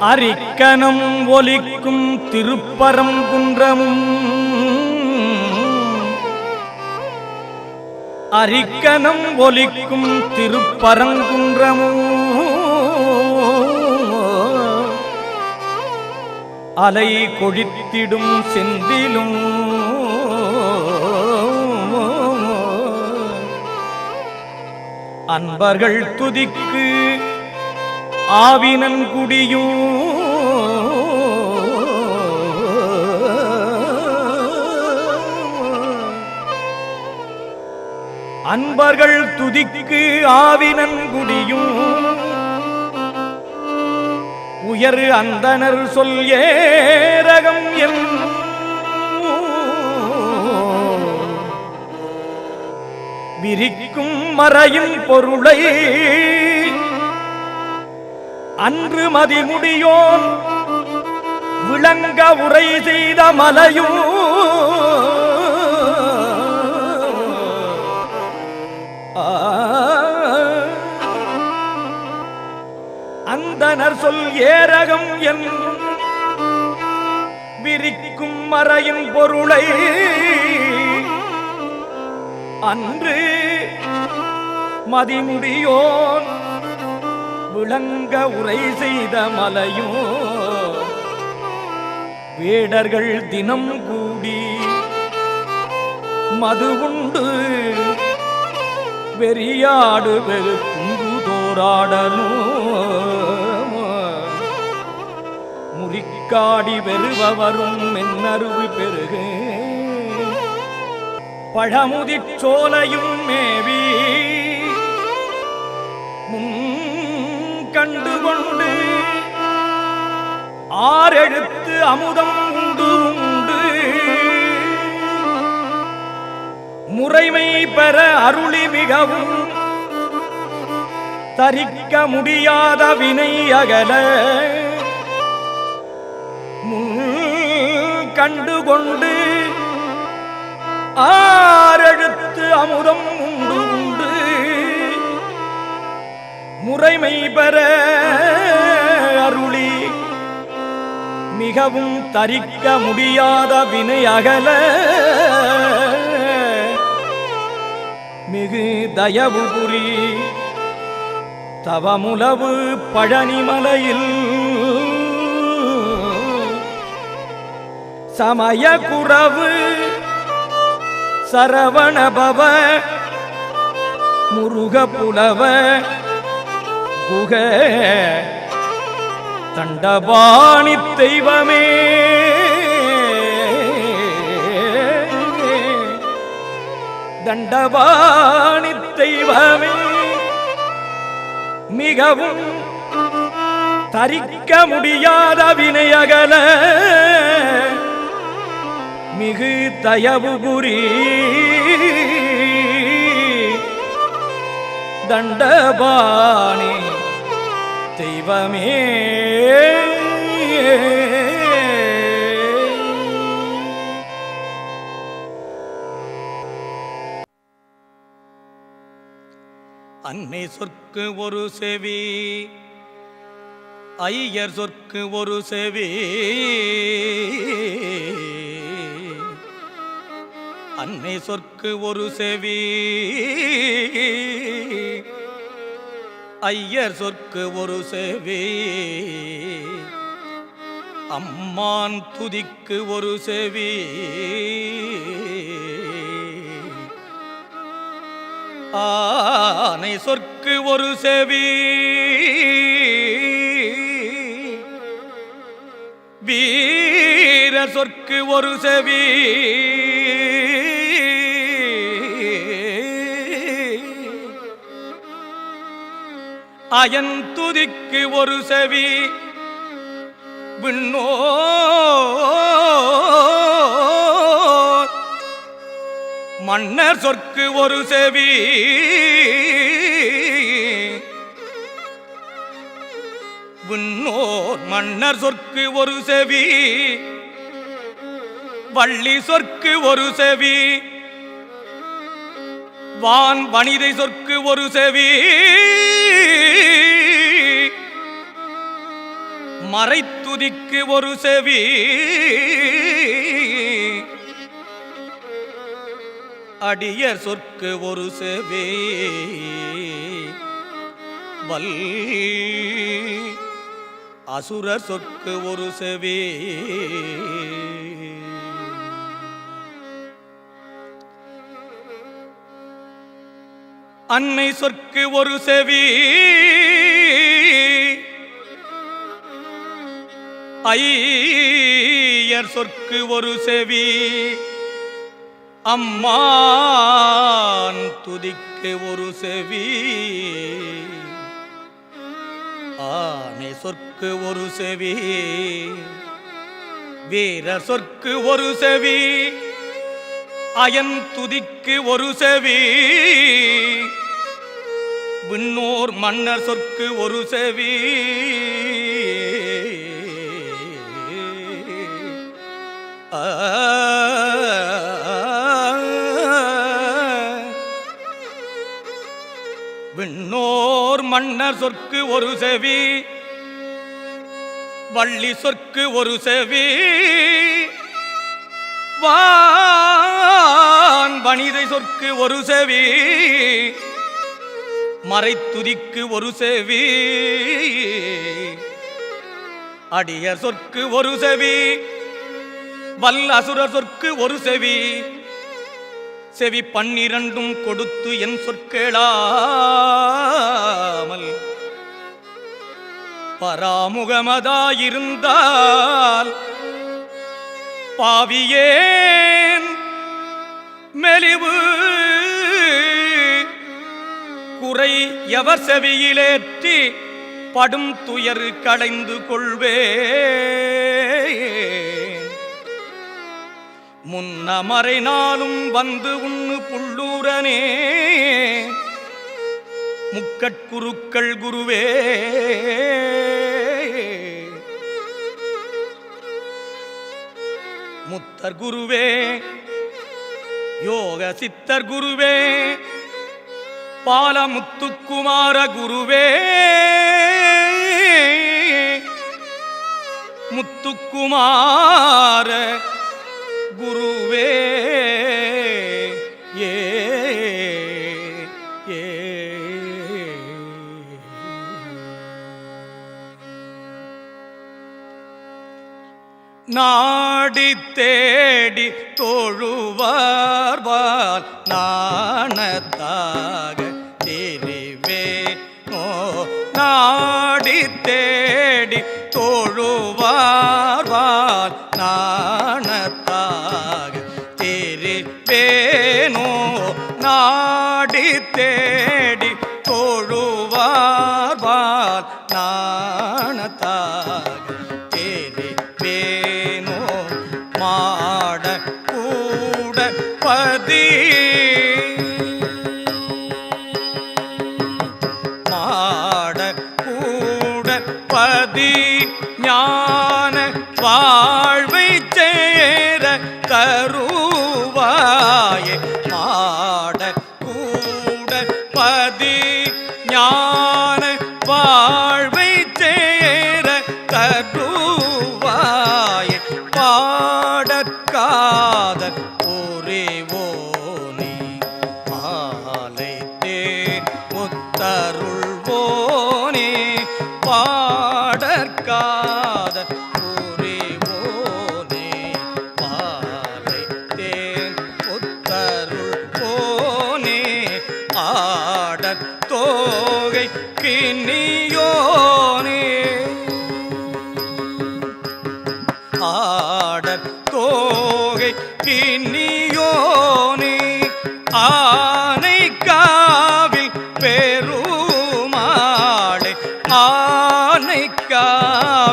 அரிக்கனம் ஒலிக்கும் திருப்பரம் குன்றமும். அரிக்கனம் ஒலிக்கும் திருப்பரங்குன்றமும் அலை கொழித்திடும் செந்திலும். அன்பர்கள் துதிக்கு ஆவினன் குடியும் அன்பர்கள் துதிக்கு ஆவினன் குடியும் உயர் அந்தனர் சொல் ஏரகம் என். விரிக்கும் மறையின் பொருளை அன்று மதிமுடியோன் விளங்க உரை செய்த மலையும் அந்தனர் சொல் ஏரகம் என் விரிக்கும் மறையின் பொருளை. அன்று மதிமுடியோன் விளங்க உரை செய்த மலையும் வேடர்கள் தினம் கூடி மது உண்டு. வெறியாடு வெறு தோராடலும் முறிக்காடி வெறுவரும் மென்னருவு பெருகு பழமுதிற் சோலையும் மேவி ஆறெழுத்து அமுதம் உண்டு உண்டு. முறைமை பெற அருளி மிகவும் தரிக்க முடியாத வினை அகல. முன் கண்டு கொண்டு ஆறெழுத்து அமுதம் உண்டு உண்டு. முறைமை பெற அருளி மிகவும் தரிக்க முடியாத வினை அகல மிகு தயவு புரி தவமுலவு பழனிமலையில். சமய குறவு சரவணபவ முருக புலவ குக. தண்டபாணி தெய்வமே. தண்டபாணி தெய்வமே. மிகவும் தரிக்க முடியாத வினையகல. மிகு தயவு புரி. தண்டபாணி தெய்வமே. அன்னை சொற்கு ஒரு செவி ஐயர் சொற்கு ஒரு செவி. அன்னை சொற்கு ஒரு செவி ஐயர் சொற்கு ஒரு செவி. அம்மான் துதிக்கு ஒரு செவி. ஆனை சொற்கு ஒரு செவி. வீர சொற்கு ஒரு செவி. அயன் துதிக்கு ஒரு செவி. விண்ணோ மன்னர் சொற்கு ஒரு செவி. விண்ணோர் மன்னர் சொற்கு ஒரு செவி. வள்ளி சொற்கு ஒரு செவி. வான் வனிதை சொற்கு ஒரு செவி. மறைத்துதிக்கு ஒரு செவி. அடியர் சொற்கு ஒரு செவி. வல் அசுரர் சொற்கு ஒரு செவி. அன்னை சொற்கு ஒரு செவி. ஐயர் சொற்கு ஒரு செவி. அம்மான் துதிக்கு ஒரு செவி. ஆனை சொற்கு ஒரு செவி. வீரர் சொற்கு ஒரு செவி. அயன் துதிக்கு ஒரு செவி. விண்ணோர் மன்னர் சொற்கு ஒரு செவி. விண்ணோர் மன்னர் சொற்கு ஒரு செவி வள்ளி சொற்கு ஒரு செவி. வான் வனிதை சொற்கு ஒரு செவி மறைத்துதிக்கு ஒரு செவி. அடியர் சொற்கு ஒரு செவி வல்ல அசுரர் சொற்கு ஒரு செவி. செவி பன்னிரண்டும் கொடுத்து என் சொற்கேளாமல். பராமுகமதாயிருந்தால் பாவியேன். மெலிவு குறை எவர் செவியிலேற்றி படும் துயர் களைந்து கொள்வே. முன்னமறை நாளும் வந்து உண்ணு புள்ளூரனே. முக்கட்குருக்கள் குருவே. முத்தர் குருவே. யோக சித்தர் குருவே. பாலமுத்துக்குமார குருவே. முத்துக்குமார குருவே ஏ நாடி தேடி தோழுவார்வார் நாணத்தாக பதி ஞான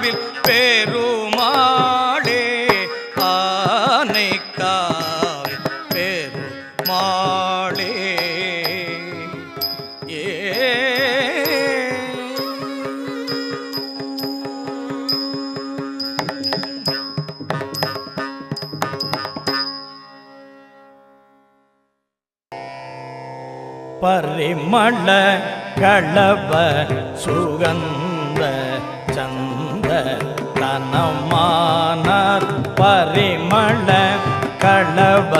காவில் பெருமாளே ஆனை காவில் பெருமாளே. ஏ. பரிமள களவ சுகந்த சந்த பரிமள களப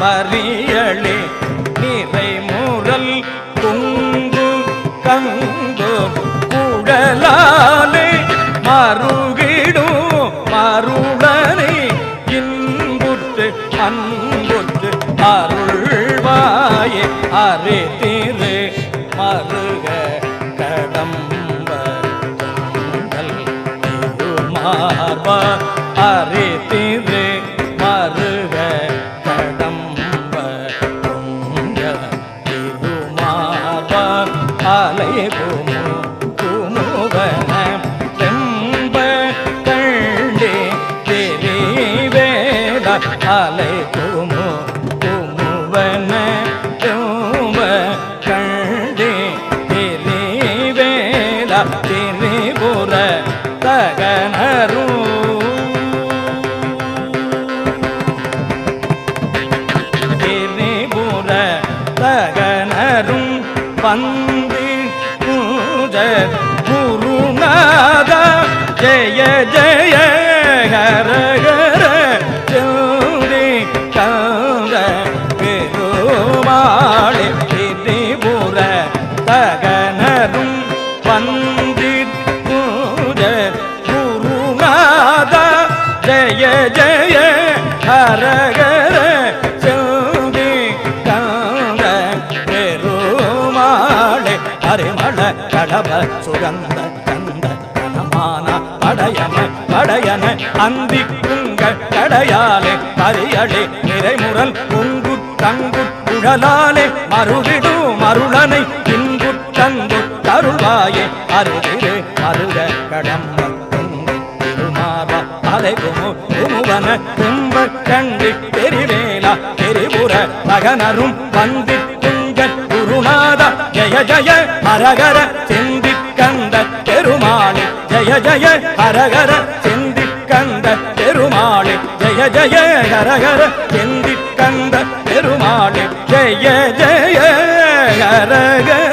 மறியளே நிறை முரல் குங்கு கங்கு குழலாலே மறுகிடும் மருளனை இன்புற்று அன்புற்று அருள்வாயே அரே திரு மருக கடம்ப மார்பா அரே திரு. சுகந்த கந்த கனமான படையன படையன அந்தி கடையாலே பரியளே நிறைமுரல் குங்கு தங்கு குழலாலே மருவிடு மருளனை இங்கு தங்கு தருவாயே அருகிரு அருக கடம்ப குங்கு குமுவன கும்ப கண்டி பெரிவேலா பெரிபுர மகனரும் வந்தி குருநாத ஜெய ஜய அரகர சிங்க ஜய ஜய ஹரஹர செந்தி கந்த பெருமாளே. ஜய ஜய ஹரஹர செந்தி கந்த பெருமாளே. ஜய ஜய ஹரகர